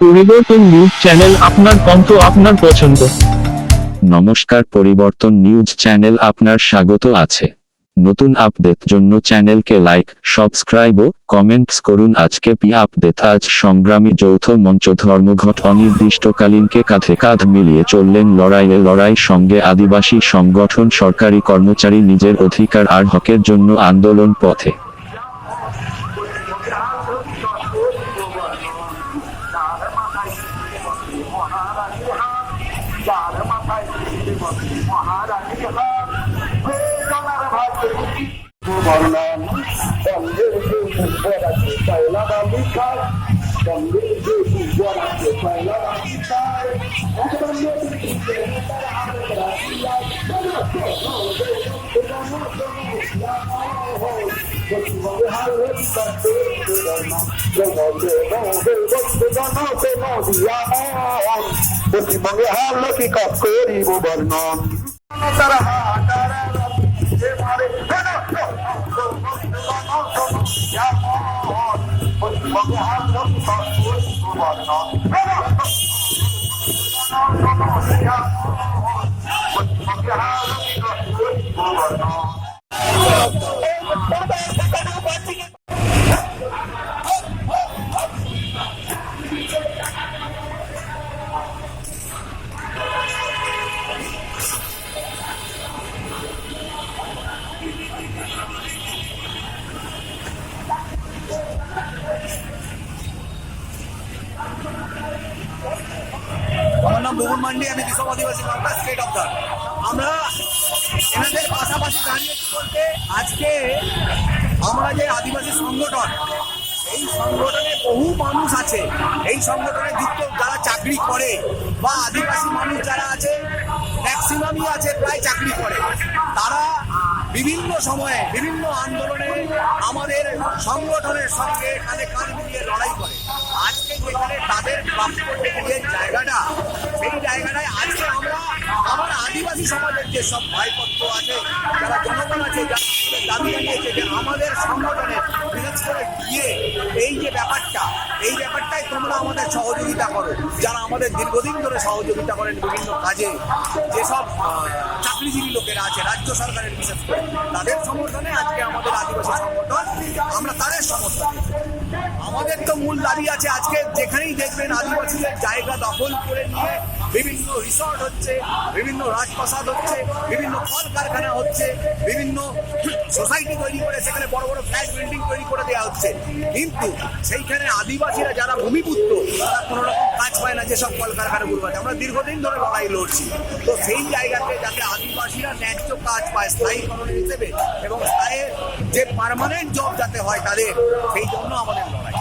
পরিবর্তন news channel আপনার কণ্ঠ আপনার পছন্দ। নমস্কার, পরিবর্তন নিউজ চ্যানেল আপনার স্বাগত আছে। নতুন আপডেট জন্য চ্যানেলকে লাইক, সাবস্ক্রাইব ও কমেন্টস করুন। আজকে পি আপডেট, আজ সংগ্রামী যৌথ মঞ্চ ধর্মঘট অনির্দিষ্টকালীনকে কাঁধে কাঁধ মিলিয়ে চললেন লড়াইয়ে লড়াই, সঙ্গে আদিবাসী সংগঠন সরকারি কর্মচারী নিজের অধিকার আর হকের জন্য আন্দোলন পথে। ด่ามาไปดีกว่าหาดานี่ก็เพื่มต้นยืนผู้บจะบาลิกาตอนยืริหารด้องยืนผู้บริหารใจลต้องบรารใจะบากาตอยสิ่ารใจละบตองยืนนผู้บารใจลต้องยืนยนผู้บริหารใจละแล้อจะบาลิกาตองยืนยืนริหต้องยืนยนผู้บริหารใจะบาลิต้จละบาลิาองยืนยืนละบาลิต้องยืนยนผู้บริหารใจะบาลิต้จละบาลิกาต้องยืนยืนต้องยืนยืนผู้บริหารใจะบาลิอ้บหจะบาลิกาต้องยืนยืนรต้องเรียนรู้สึกเป็นต้องยืนจะบาลิองยืนนจะบาล้องยืนนผู้าจะบองยืนนองยืนนกาอ้บห পশ্চিমবঙ্গে হার লোকি কাজ করিব বর্ণন। তারা পশ্চিমবঙ্গে হার লোকি মোহন মান্ডি আমি বিশ্ব আদিবাসী বাংলা স্টেট অফ দ্য আমরা এনাদের পাশাপাশি দাঁড়িয়েছি বলতে, আজকে আমরা যে আদিবাসী সংগঠন, এই সংগঠনে বহু মানুষ আছে, এই সংগঠনে যুক্ত যারা চাকরি করে, বা আদিবাসী মানুষ যারা আছে ম্যাক্সিমামই আছে প্রায় চাকরি করে। তারা বিভিন্ন সময়ে, বিভিন্ন আন্দোলনে আমাদের সংগঠনের সঙ্গে এখানে কান মিলিয়ে লড়াই করে। আদিবাসী সমাজের যে সব ভাইপত্র আছে, যারা জনগণ আছে, যারা দাবি জানিয়েছে যে আমাদের সংগঠনে বিশেষ করে গিয়ে এই যে ব্যাপারটা, এই ব্যাপারটাই তোমরা আমাদের সহযোগিতা করো। যারা আমাদের দীর্ঘদিন ধরে সহযোগিতা করেন বিভিন্ন কাজে, যেসব চাকরিজীবী লোকেরা আছে, রাজ্য সরকারের বিশেষ করে, তাদের সমর্থনে আজকে আমাদের আদিবাসী সংগঠন, আমরা তাদের সমর্থন আমাদের তো মূল দাবি আছে আজকে যেখানেই দেখবেন আদিবাসীদের জায়গা দখল করে নিয়ে বিভিন্ন রিসর্ট হচ্ছে, বিভিন্ন রাজপ্রাসাদ হচ্ছে, বিভিন্ন কলকারখানা হচ্ছে, বিভিন্ন সোসাইটি তৈরি করে সেখানে বড় বড় ফ্ল্যাট বিল্ডিং তৈরি করে দেওয়া হচ্ছে। কিন্তু সেইখানে আদিবাসীরা যারা ভূমিপুত্র, তারা কোনো রকম কাজ পায় না, যেসব কলকারখানাগুলো আছে। আমরা দীর্ঘদিন ধরে লড়াই লড়ছি। তো সেই জায়গাতে যাতে আদিবাসীরা ন্যায্য কাজ পায় স্থায়ীকরণ হিসেবে এবং স্থায়ী যে পারমানেন্ট জব যাতে হয় তাদের, সেই জন্য আমাদের লড়াই।